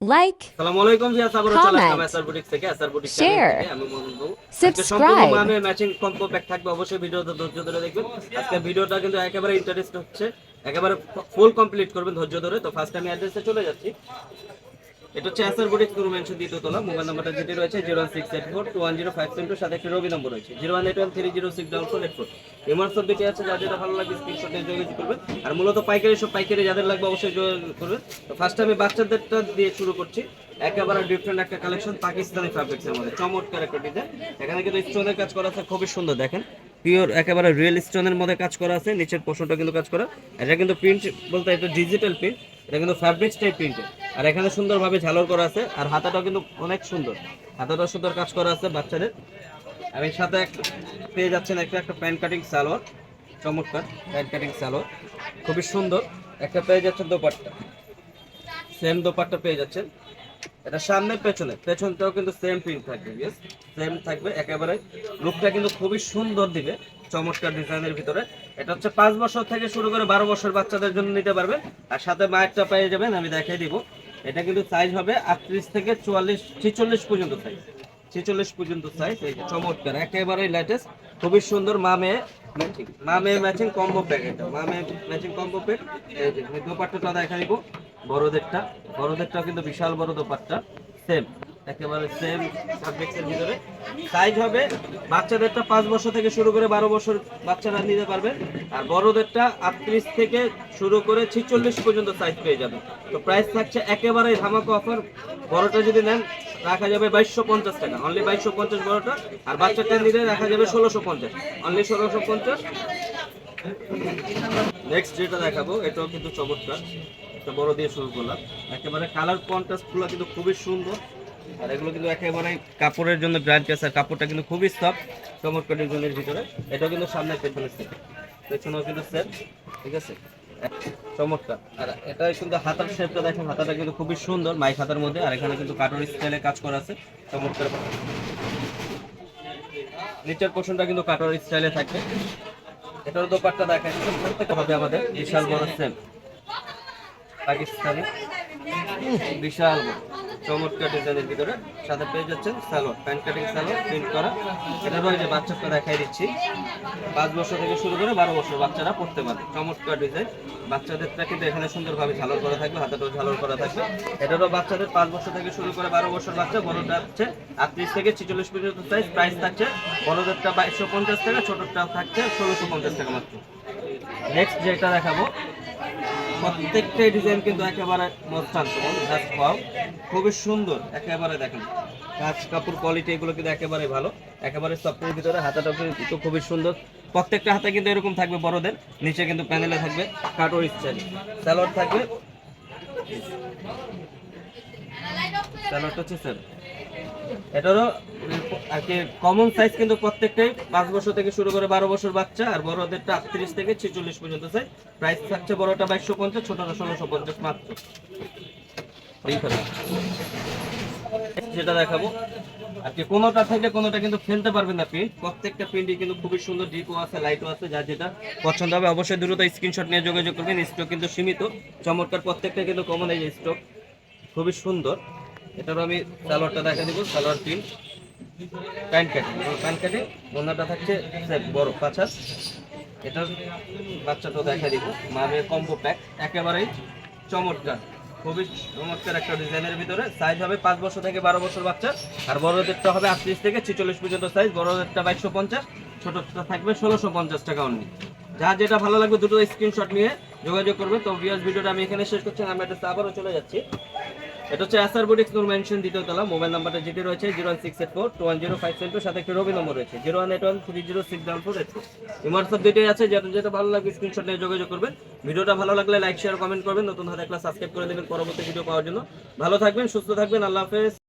like, আলাইকুম আবারও চলে আসলাম Comment. Share. থেকে আমি subscribe, ম্যাচিং কম্বো প্যাক থাকবে অবশ্যই ভিডিওটা ধৈর্য ধরে দেখবেন আজকে ভিডিওটা কিন্তু একেবারে ইন্টারেস্ট হচ্ছে একেবারে ফুল কমপ্লিট করবেন ধৈর্য ধরে তো ফার্স্ট আমি অ্যাড্রেসে চলে যাচ্ছি এটা হচ্ছে এসআর বুটিক নুরু মেনশন দ্বিতীয় তলা। মোবাইল নাম্বারটা যেটি রয়েছে zero one six eight four two one zero five seven two সাথে একটি রবি নম্বর রয়েছে। Zero one eight one three zero six double four eight four MR সব দুটি আছে যার ভালো লাগে স্ক্রিনশট নিয়ে যোগাযোগ করবেন। আর মূলত পাইকারি সব পাইকারি যাদের লাগবে অবশ্যই যোগাযোগ করবেন। তো ফার্স্ট আমি বাচ্চাদেরটা দিয়ে শুরু করছি। একেবারে ডিফারেন্ট একটা কালেকশন পাকিস্তানি ফ্যাব্রিক্স এর মধ্যে। চমৎকার একটা ডিজাইন এখানে কিন্তু স্টোনের কাজ করা আছে, খুবই সুন্দর, দেখেন। পিওর একেবারে রিয়েল স্টোনের মধ্যে কাজ করা আছে, নিচের পোর্শনটা কিন্তু কাজ করা। এটা কিন্তু প্রিন্ট বলতে এটা ডিজিটাল প্রিন্ট এটা কিন্তু ফ্যাব্রিক্স টাইপ প্রিন্টের আর এখানে সুন্দরভাবে ঝালর করা আছে, আর হাতাটাও কিন্তু অনেক সুন্দর। হাতাটাও সুন্দর কাজ করা আছে বাচ্চাদের। আমি সাথে এক- পেয়ে যাচ্ছেন একটা একটা প্যান্ট কাটিং সালোয়ার, চমৎকার প্যান্ট কাটিং সালোয়ার, খুবই সুন্দর। একটা পেয়ে যাচ্ছেন দোপাট্টা। সেম দোপাট্টা পেয়ে যাচ্ছেন। এটা সামনে পেছনে। পেছনটাও কিন্তু সেম প্রিন্ট থাকবে ইয়েস সেম থাকবে, একেবারে লুকটা কিন্তু খুবই সুন্দর দিবে, চমৎকার ডিজাইনের ভিতরে। এটা হচ্ছে পাঁচ বছর থেকে শুরু করে বারো বছর বাচ্চাদের জন্য নিতে পারবেন আর সাথে মায়েরটা পেয়ে যাবেন, আমি দেখাই দিব। এটা কিন্তু সাইজ হবে আটত্রিশ থেকে চুয়াল্লিশ, ছেচল্লিশ পর্যন্ত সাইজ ছেচল্লিশ পর্যন্ত সাইজ এই যে চমৎকার একেবারে লেটেস্ট খুবই সুন্দর মামে মামে ম্যাচিং কম্বো প্যাক এটা, মামে ম্যাচিং কম্বো প্যাক এই যে দোপাট্টাটা দেখা বড়দেরটা। বড়দেরটা কিন্তু বিশাল বড় দোপাট্টা সেম একেবারে সেম সাবজেক্টের ভিতরে। সাইজ হবে বাচ্চাদেরটা পাঁচ বছর থেকে শুরু করে বারো বছর বাচ্চারা নিতে পারবে। আর বড়দেরটা আটত্রিশ থেকে শুরু করে ছিচল্লিশ পর্যন্ত সাইজ পেয়ে যাবে। তো প্রাইস থাকছে একেবারে ধামাকা অফার বড়টা যদি নেন, রাখা যাবে বাইশশো পঞ্চাশ টাকা। অনলি বাইশশো পঞ্চাশ বড়টা। আর বাচ্চাটা নিলে রাখা যাবে ষোলোশো পঞ্চাশ। অনলি ষোলোশো পঞ্চাশ। নেক্সট যেটা দেখাবো, এটাও কিন্তু চমৎকার। একটা বড় দিয়ে শুরু করলাম। একেবারে কালার কন্ট্রাস্টগুলো কিন্তু খুবই সুন্দর। আর এগুলো কিন্তু একেবারে কাপড়ের জন্য ব্র্যান্ড কেস আর কাপড়টা কিন্তু খুবই সফট চমৎকার ডিজাইনের ভিতরে। এটাও কিন্তু সামনে পেছনে সেট পেছনেও কিন্তু সেট ঠিক আছে? চমৎকার। এটা কিন্তু হাতার শেপটা দেখেন, হাতাটা কিন্তু খুবই সুন্দর, মাইক হাতার মধ্যে, আর এখানে কিন্তু কাটর স্টাইলে কাজ করা আছে, চমৎকার। নিচের পোর্শনটা কিন্তু কাটর স্টাইলে থাকবে এটার দোপাট্টা দেখাই, প্রত্যেকটা হবে আমাদের, বিশাল বড় সেম পাকিস্তানি। বিশাল বড়। চমৎকার ডিজাইনের ভিতরে। সাথে পেয়ে যাচ্ছেন salwar pant cutting salwar print করা। এটা যে বাচ্চাটা দেখাই দিচ্ছি, পাঁচ বছর থেকে শুরু করে বারো বছর বাচ্চারা পড়তে পারে। চমৎকার ডিজাইন। বাচ্চাদেরটা কিন্তু এখানে সুন্দরভাবে ঝালর করা থাকবে হাতাটাও ঝালর করা থাকবে। এটারও বাচ্চাদের পাঁচ বছর থেকে শুরু করে বারো বছর বাচ্চা বড়টা হচ্ছে আটত্রিশ থেকে ছিচল্লিশ পর্যন্ত সাইজ প্রাইস থাকছে। বড়দেরটা বাইশশো পঞ্চাশ টাকা ছোটটা থাকছে ষোলোশো পঞ্চাশ টাকা মাত্র। নেক্সট যেটা দেখাবো প্রত্যেকটা ডিজাইন কিন্তু একেবারে জাস্ট খুবই সুন্দর, একেবারে দেখেন। কাজ, কাপড় কোয়ালিটি এগুলো কিন্তু একেবারে ভালো। একেবারে সফটের ভিতরে, হাতাটা কিন্তু খুবই সুন্দর। প্রত্যেকটা হাতে কিন্তু এরকম থাকবে বড়দের, নিচে কিন্তু প্যানেলে থাকবে কাটোর স্টাইল স্যালোয়ার থাকবে। স্যালোয়ারটা হচ্ছে স্যার এটারও আর কি কমন সাইজ কিন্তু প্রত্যেকটাই পাঁচ বছর থেকে শুরু করে বারো বছর বাচ্চা, আর বড়দেরটা আটত্রিশ থেকে ছেচল্লিশ পর্যন্ত সাইজ প্রাইস থাকছে বড়টা বাইশশো পঞ্চাশ, ছোটটা ষোলোশো পঞ্চাশ মাত্র। যেটা দেখাবো, আর কি কোনোটা থেকে কোনোটা কিন্তু ফেলতে পারবেন না প্রিন্ট প্রত্যেকটা প্রিন্টই কিন্তু খুবই সুন্দর ডিপও আছে লাইটও আছে যা যেটা পছন্দ হবে অবশ্যই দ্রুত স্ক্রিনশট নিয়ে যোগাযোগ করবেন। স্টক কিন্তু সীমিত, চমৎকার প্রত্যেকটা কিন্তু কমন এই স্টক খুবই সুন্দর। এটারও আমি সালোয়ারটা দেখা দিব, salwar print. Pant cutting pant cutting ওনাটা থাকছে বড়, পাঁচা। এটার বাচ্চাটা দেখা দিব মামের কম্বো প্যাক একেবারেই চমৎকার। খুবই চমৎকার একটা ডিজাইনের ভিতরে। সাইজ হবে পাঁচ বছর থেকে বারো বছর বাচ্চা, আর বড়দেরটা হবে আটত্রিশ থেকে ছিচল্লিশ পর্যন্ত সাইজ বড়দেরটা বাইশশো পঞ্চাশ, ছোটটা থাকবে ষোলোশো পঞ্চাশ টাকা অনলি যা যেটা ভালো লাগবে দুটো স্ক্রিনশট নিয়ে যোগাযোগ করবে তো ভিডিওটা আমি এখানে শেষ করছি, আমি একটা আবারও চলে যাচ্ছি। এটা হচ্ছে এসআর বুটিক্স নূর মেনশন দ্বিতীয় তলা। মোবাইল নাম্বারটা যেটি রয়েছে zero one six eight four, two one zero five seven two সাথে একটি রবি নম্বর রয়েছে। Zero one eight one three zero six double four eight WhatsApp দুইটাই আছে যেটা যেটা ভালো লাগবে স্ক্রিনশট নিয়ে যোগাযোগ করবেন। ভিডিওটা ভালো লাগলে লাইক শেয়ার কমেন্ট করবেন। নতুন হাতে ক্লাস সাবস্ক্রাইব করে দেবেন পরবর্তী ভিডিও পাওয়ার জন্য। ভালো থাকবেন, সুস্থ থাকবেন, আল্লাহ হাফেজ।